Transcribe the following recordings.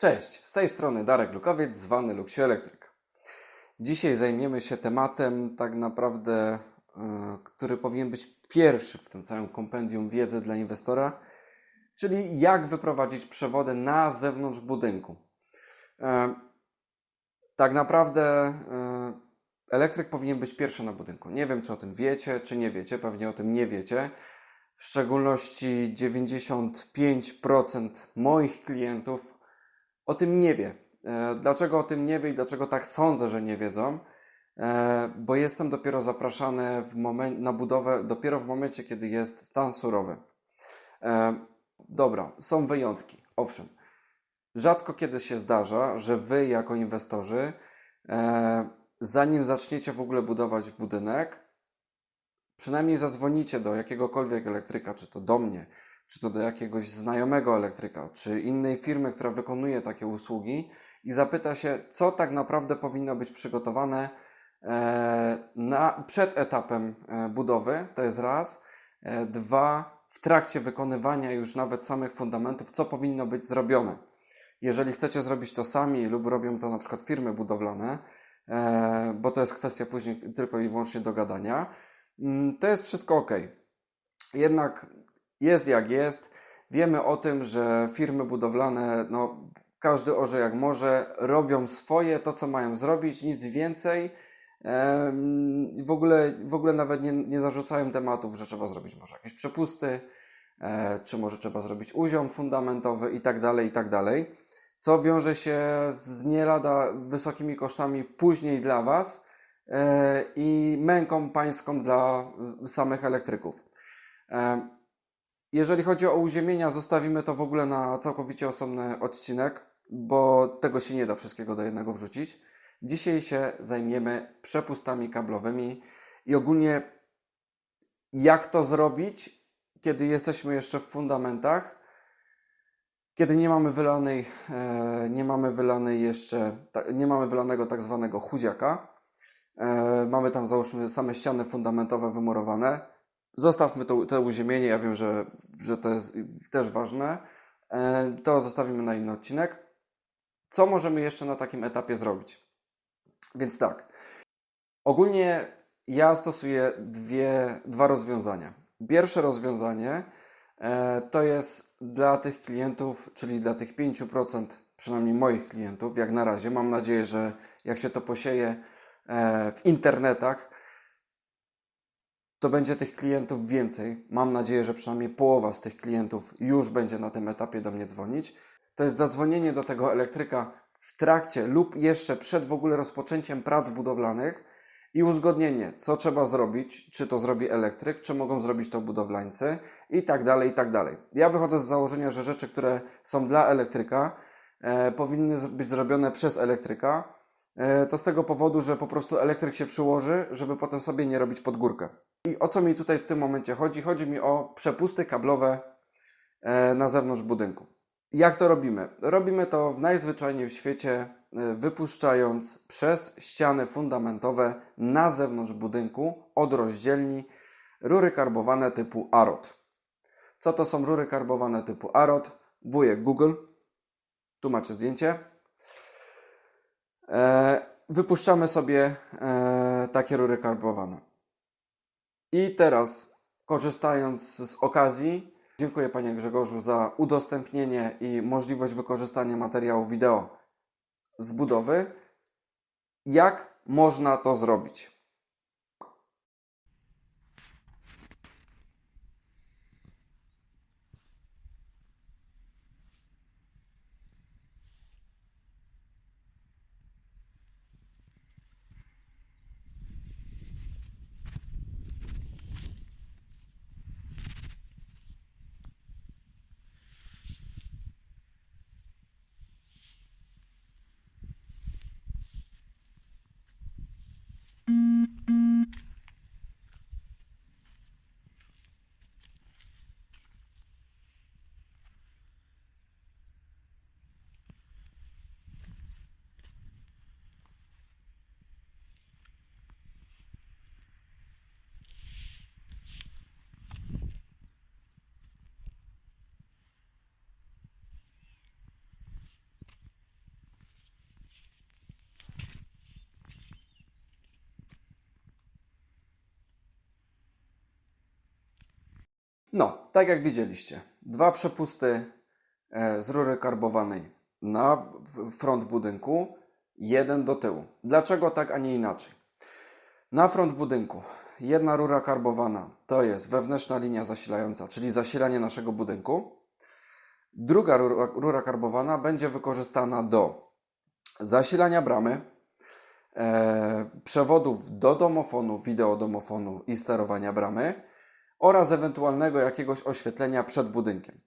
Cześć, z tej strony Darek Lukowiec, zwany Luxio Elektryk. Dzisiaj zajmiemy się tematem tak naprawdę, yy, który powinien być pierwszy w tym całym kompendium wiedzy dla inwestora, czyli jak wyprowadzić przewody na zewnątrz budynku. Yy, tak naprawdę yy, elektryk powinien być pierwszy na budynku. Nie wiem, czy o tym wiecie, czy nie wiecie, pewnie o tym nie wiecie. W szczególności 95% moich klientów o tym nie wie. E, Dlaczego o tym nie wie i dlaczego tak sądzę, że nie wiedzą? E, Bo jestem dopiero zapraszany momen- na budowę dopiero w momencie, kiedy jest stan surowy. E, Dobra, są wyjątki, owszem. Rzadko kiedy się zdarza, że wy jako inwestorzy, zanim zaczniecie w ogóle budować budynek, przynajmniej zadzwonicie do jakiegokolwiek elektryka, czy to do mnie, czy to do jakiegoś znajomego elektryka, czy innej firmy, która wykonuje takie usługi i zapyta się, co tak naprawdę powinno być przygotowane e, na, przed etapem e, budowy, to jest raz. E, Dwa, w trakcie wykonywania już nawet samych fundamentów, co powinno być zrobione. Jeżeli chcecie zrobić to sami lub robią to na przykład firmy budowlane, bo to jest kwestia później tylko i wyłącznie dogadania, mm, to jest wszystko ok. Jednak jest jak jest. Wiemy o tym, że firmy budowlane, no, każdy orze jak może, robią swoje, to co mają zrobić, nic więcej. W ogóle, w ogóle nawet nie, nie zarzucają tematów, że trzeba zrobić może jakieś przepusty, e, czy może trzeba zrobić uziom fundamentowy i tak dalej, i tak dalej. Co wiąże się z nie lada wysokimi kosztami później dla Was e, i męką pańską dla samych elektryków. Jeżeli chodzi o uziemienia, zostawimy to w ogóle na całkowicie osobny odcinek, bo tego się nie da wszystkiego do jednego wrzucić. Dzisiaj się zajmiemy przepustami kablowymi i ogólnie jak to zrobić, kiedy jesteśmy jeszcze w fundamentach, kiedy nie mamy wylanej, e, nie mamy wylanej jeszcze, nie mamy wylanego tak zwanego chudziaka. E, mamy tam załóżmy same ściany fundamentowe wymurowane. Zostawmy to, to uziemienie, ja wiem, że, że to jest też ważne. E, To zostawimy na inny odcinek. Co możemy jeszcze na takim etapie zrobić? Więc tak. Ogólnie ja stosuję dwie, dwa rozwiązania. Pierwsze rozwiązanie e, to jest dla tych klientów, czyli dla tych 5%, przynajmniej moich klientów, jak na razie. Mam nadzieję, że jak się to posieje e, w internetach, to będzie tych klientów więcej. Mam nadzieję, że przynajmniej połowa z tych klientów już będzie na tym etapie do mnie dzwonić. To jest zadzwonienie do tego elektryka w trakcie lub jeszcze przed w ogóle rozpoczęciem prac budowlanych i uzgodnienie, co trzeba zrobić, czy to zrobi elektryk, czy mogą zrobić to budowlańcy i tak dalej, i tak dalej. Ja wychodzę z założenia, że rzeczy, które są dla elektryka, e, powinny być zrobione przez elektryka. E, to z tego powodu, że po prostu elektryk się przyłoży, żeby potem sobie nie robić pod górkę. I o co mi tutaj w tym momencie chodzi? Chodzi mi o przepusty kablowe e, na zewnątrz budynku. Jak to robimy? Robimy to w najzwyczajniej w świecie, e, wypuszczając przez ściany fundamentowe na zewnątrz budynku od rozdzielni rury karbowane typu AROT. Co to są rury karbowane typu AROT? Wujek Google. Tu macie zdjęcie. E, wypuszczamy sobie e, takie rury karbowane. I teraz, korzystając z okazji, dziękuję Panie Grzegorzu za udostępnienie i możliwość wykorzystania materiału wideo z budowy. Jak można to zrobić? No, tak jak widzieliście, dwa przepusty e, z rury karbowanej na front budynku, jeden do tyłu. Dlaczego tak, a nie inaczej? Na front budynku jedna rura karbowana to jest wewnętrzna linia zasilająca, czyli zasilanie naszego budynku. Druga rura, rura karbowana będzie wykorzystana do zasilania bramy, e, przewodów do domofonu, wideodomofonu i sterowania bramy oraz ewentualnego jakiegoś oświetlenia przed budynkiem.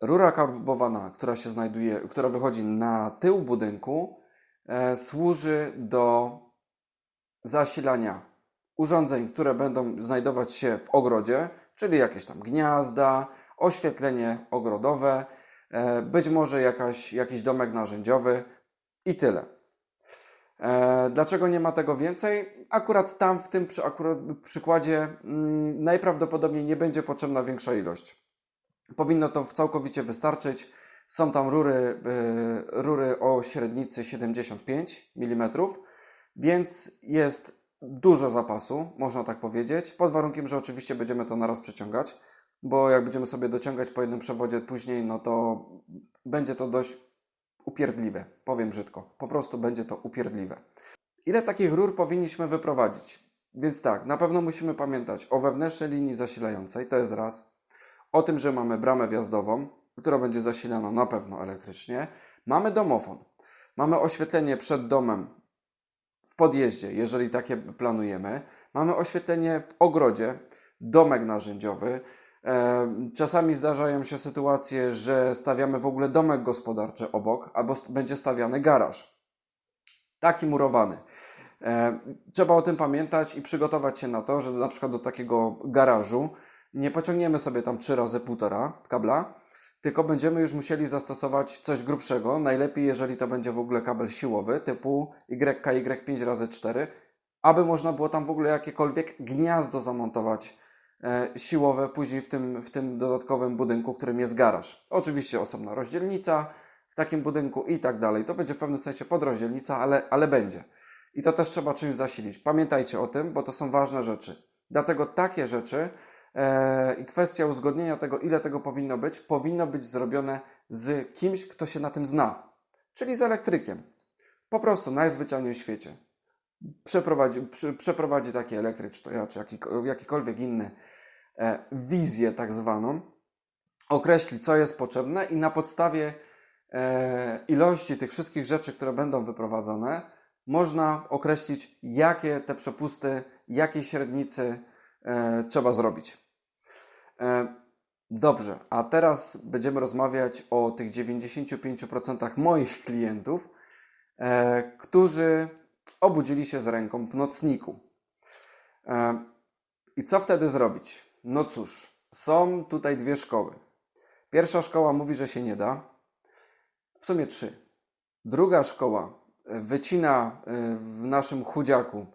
Rura karbowana, która się znajduje, która wychodzi na tył budynku, e, służy do zasilania urządzeń, które będą znajdować się w ogrodzie, czyli jakieś tam gniazda, oświetlenie ogrodowe, e, być może jakaś, jakiś domek narzędziowy i tyle. E, Dlaczego nie ma tego więcej? Akurat tam, w tym przy, przykładzie, mm, najprawdopodobniej nie będzie potrzebna większa ilość. Powinno to całkowicie wystarczyć. Są tam rury, y, rury o średnicy 75 mm, więc jest dużo zapasu, można tak powiedzieć, pod warunkiem, że oczywiście będziemy to naraz przeciągać, bo jak będziemy sobie dociągać po jednym przewodzie później, no to będzie to dość upierdliwe, powiem brzydko. Po prostu będzie to upierdliwe. Ile takich rur powinniśmy wyprowadzić? Więc tak, na pewno musimy pamiętać o wewnętrznej linii zasilającej, to jest raz. O tym, że mamy bramę wjazdową, która będzie zasilana na pewno elektrycznie. Mamy domofon. Mamy oświetlenie przed domem w podjeździe, jeżeli takie planujemy. Mamy oświetlenie w ogrodzie, domek narzędziowy. Czasami zdarzają się sytuacje, że stawiamy w ogóle domek gospodarczy obok, albo będzie stawiany garaż. Taki murowany. Trzeba o tym pamiętać i przygotować się na to, że na przykład do takiego garażu nie pociągniemy sobie tam trzy razy półtora kabla, tylko będziemy już musieli zastosować coś grubszego. Najlepiej, jeżeli to będzie w ogóle kabel siłowy typu YKY5 razy 4 aby można było tam w ogóle jakiekolwiek gniazdo zamontować siłowe później w tym, w tym dodatkowym budynku, którym jest garaż. Oczywiście osobna rozdzielnica w takim budynku i tak dalej. To będzie w pewnym sensie podrozdzielnica, ale, ale będzie. I to też trzeba czymś zasilić. Pamiętajcie o tym, bo to są ważne rzeczy. Dlatego takie rzeczy e, i kwestia uzgodnienia tego, ile tego powinno być, powinno być zrobione z kimś, kto się na tym zna, czyli z elektrykiem. Po prostu najzwyczajniej w świecie przeprowadzi, przeprowadzi taki elektryk, czy to czy jakiko- jakikolwiek inny, e, wizję tak zwaną, określi, co jest potrzebne i na podstawie e, ilości tych wszystkich rzeczy, które będą wyprowadzone, można określić, jakie te przepusty, jakiej średnicy e, trzeba zrobić. Dobrze, a teraz będziemy rozmawiać o tych 95% moich klientów, e, którzy obudzili się z ręką w nocniku. E, I co wtedy zrobić? No cóż, są tutaj dwie szkoły. Pierwsza szkoła mówi, że się nie da. W sumie trzy. Druga szkoła e, wycina e, w naszym chudziaku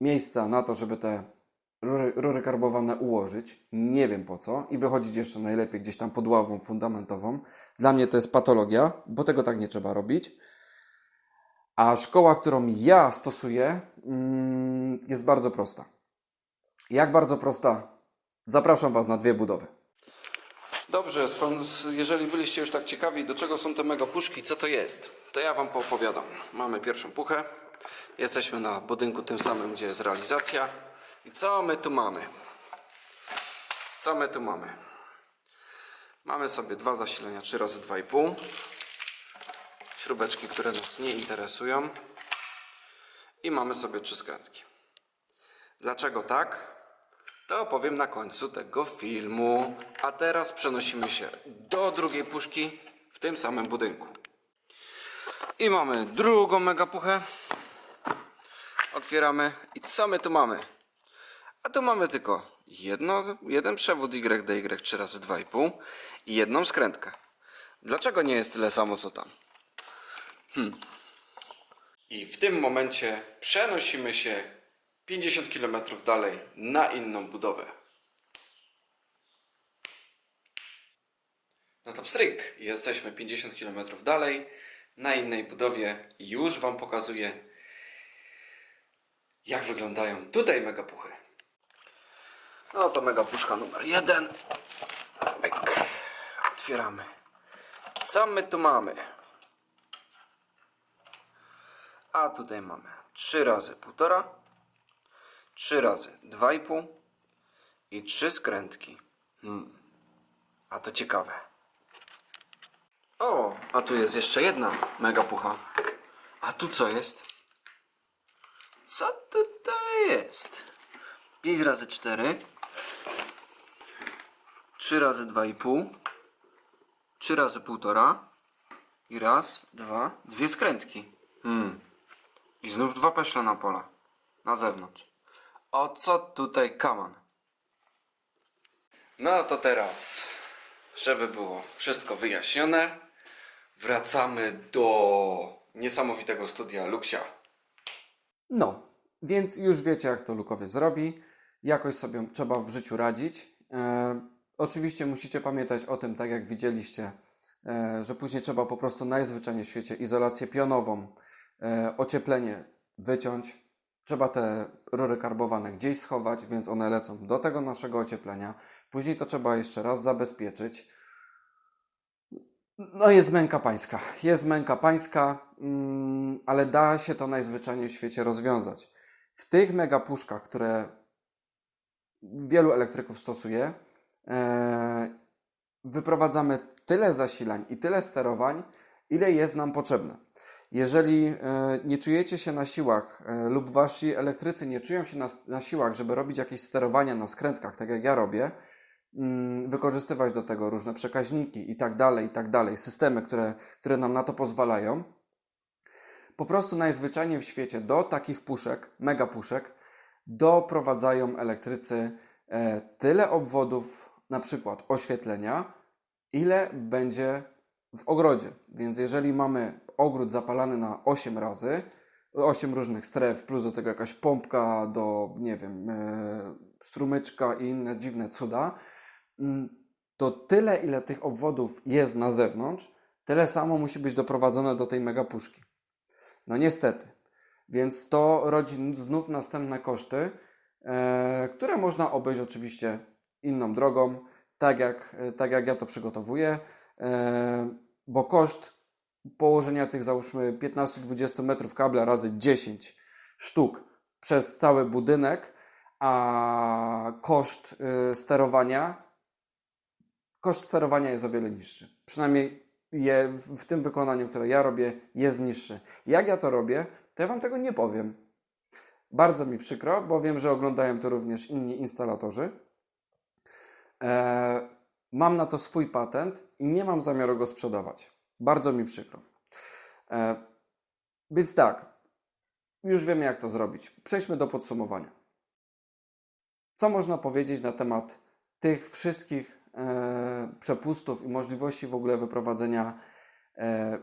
miejsca na to, żeby te rury, rury karbowane ułożyć. Nie wiem po co. I wychodzić jeszcze najlepiej gdzieś tam pod ławą fundamentową. Dla mnie to jest patologia, bo tego tak nie trzeba robić. A szkoła, którą ja stosuję, mm, jest bardzo prosta. Jak bardzo prosta? Zapraszam Was na dwie budowy. Dobrze, skąd, jeżeli byliście już tak ciekawi, do czego są te mega puszki, co to jest, to ja Wam poopowiadam. Mamy pierwszą puchę, jesteśmy na budynku tym samym, gdzie jest realizacja. I co my tu mamy? Co my tu mamy? Mamy sobie dwa zasilenia 3 razy 2,5 śrubeczki, które nas nie interesują i mamy trzy trzy skrętki. Dlaczego tak? To opowiem na końcu tego filmu. A teraz przenosimy się do drugiej puszki w tym samym budynku. I mamy drugą megapuchę. Otwieramy i co my tu mamy? A tu mamy tylko jedno, jeden przewód YDY 3 razy 2,5 i jedną skrętkę. Dlaczego nie jest tyle samo co tam? I w tym momencie przenosimy się 50 km dalej na inną budowę. No to pstryk. Jesteśmy 50 km dalej na innej budowie i już Wam pokazuję jak wyglądają tutaj megapuchy. No to mega puszka numer jeden. Pyk. Otwieramy. Co my tu mamy? A tutaj mamy 3 razy 1,5, 3 razy 2,5 i 3 skrętki. Hmm. A to ciekawe. O, a tu jest jeszcze jedna mega pucha. A tu co jest? Co tutaj jest? 5 razy 4 3 razy 2,5 3 razy 1,5 i raz, dwa, dwie skrętki. Hmm. I znów dwa peszle na pola. Na zewnątrz. O co tutaj kaman? No to teraz, żeby było wszystko wyjaśnione, wracamy do niesamowitego studia Luxia. No, więc już wiecie, jak to Lukowie zrobi. Jakoś sobie trzeba w życiu radzić. E, oczywiście musicie pamiętać o tym, tak jak widzieliście, e, że później trzeba po prostu najzwyczajniej w świecie izolację pionową, e, ocieplenie wyciąć. Trzeba te rury karbowane gdzieś schować, więc one lecą do tego naszego ocieplenia. Później to trzeba jeszcze raz zabezpieczyć. No jest męka pańska. Jest męka pańska, mm, ale da się to najzwyczajniej w świecie rozwiązać. W tych megapuszkach, które wielu elektryków stosuje, e, wyprowadzamy tyle zasilań i tyle sterowań, ile jest nam potrzebne. Jeżeli e, nie czujecie się na siłach e, lub wasi elektrycy nie czują się na, na siłach, żeby robić jakieś sterowania na skrętkach, tak jak ja robię, mm, wykorzystywać do tego różne przekaźniki i tak dalej, i tak dalej, systemy, które, które nam na to pozwalają, po prostu najzwyczajniej w świecie do takich puszek, mega puszek, doprowadzają elektrycy e, tyle obwodów, na przykład oświetlenia, ile będzie w ogrodzie. Więc jeżeli mamy ogród zapalany na 8 razy, 8 różnych stref, plus do tego jakaś pompka do, nie wiem, e, strumyczka i inne dziwne cuda, mm, to tyle, ile tych obwodów jest na zewnątrz, tyle samo musi być doprowadzone do tej megapuszki. No niestety. Więc to rodzi znów następne koszty, e, które można obejść oczywiście inną drogą, tak jak, tak jak ja to przygotowuję, e, bo koszt położenia tych załóżmy 15-20 metrów kabla razy 10 sztuk przez cały budynek, a koszt y, sterowania koszt sterowania jest o wiele niższy. Przynajmniej je w, w tym wykonaniu, które ja robię, jest niższy. Jak ja to robię, to ja Wam tego nie powiem. Bardzo mi przykro, bo wiem, że oglądają to również inni instalatorzy. E, mam na to swój patent i nie mam zamiaru go sprzedawać. Bardzo mi przykro. E, więc tak, już wiemy jak to zrobić. Przejdźmy do podsumowania. Co można powiedzieć na temat tych wszystkich e, przepustów i możliwości w ogóle wyprowadzenia e,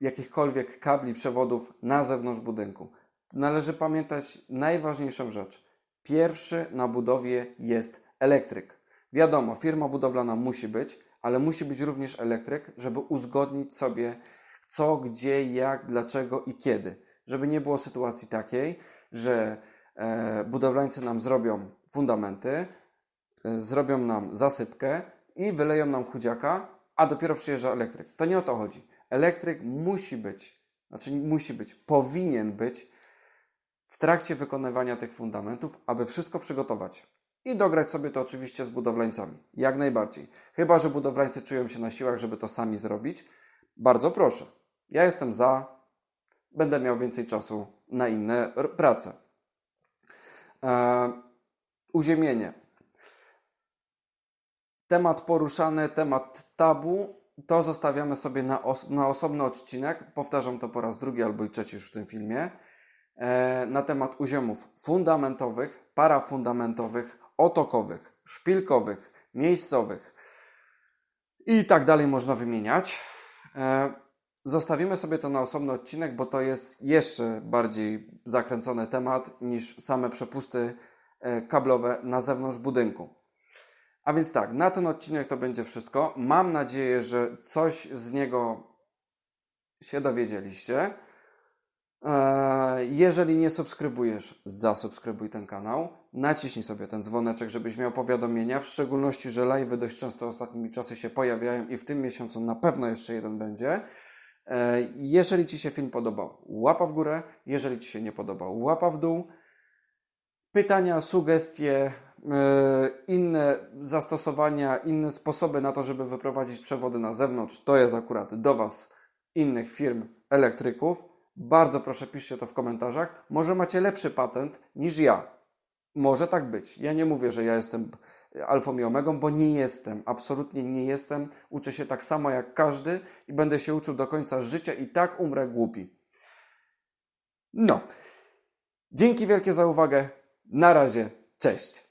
jakichkolwiek kabli, przewodów na zewnątrz budynku? Należy pamiętać najważniejszą rzecz. Pierwszy na budowie jest elektryk. Wiadomo, firma budowlana musi być, ale musi być również elektryk, żeby uzgodnić sobie co, gdzie, jak, dlaczego i kiedy. Żeby nie było sytuacji takiej, że e, budowlańcy nam zrobią fundamenty, e, zrobią nam zasypkę i wyleją nam chudziaka, a dopiero przyjeżdża elektryk. To nie o to chodzi. Elektryk musi być, znaczy musi być, powinien być w trakcie wykonywania tych fundamentów, aby wszystko przygotować. I dograć sobie to oczywiście z budowlańcami. Jak najbardziej. Chyba, że budowlańcy czują się na siłach, żeby to sami zrobić. Bardzo proszę. Ja jestem za. Będę miał więcej czasu na inne prace. E, uziemienie. Temat poruszany, temat tabu, to zostawiamy sobie na, os- na osobny odcinek. Powtarzam to po raz drugi albo i trzeci już w tym filmie. E, na temat uziemów fundamentowych, parafundamentowych, otokowych, szpilkowych, miejscowych i tak dalej można wymieniać. E, Zostawimy sobie to na osobny odcinek, bo to jest jeszcze bardziej zakręcony temat niż same przepusty e, kablowe na zewnątrz budynku. A więc tak, na ten odcinek to będzie wszystko. Mam nadzieję, że coś z niego się dowiedzieliście. E, Jeżeli nie subskrybujesz, zasubskrybuj ten kanał. Naciśnij sobie ten dzwoneczek, żebyś miał powiadomienia, w szczególności, że live'y dość często ostatnimi czasy się pojawiają i w tym miesiącu na pewno jeszcze jeden będzie. E, Jeżeli Ci się film podobał, łapa w górę. Jeżeli Ci się nie podobał, łapa w dół. Pytania, sugestie, inne zastosowania, inne sposoby na to, żeby wyprowadzić przewody na zewnątrz, to jest akurat do Was innych firm elektryków. Bardzo proszę piszcie to w komentarzach. Może macie lepszy patent niż ja. Może tak być. Ja nie mówię, że ja jestem alfą i omegą, bo nie jestem. Absolutnie nie jestem. Uczę się tak samo jak każdy i będę się uczył do końca życia i tak umrę głupi. No. Dzięki wielkie za uwagę. Na razie. Cześć.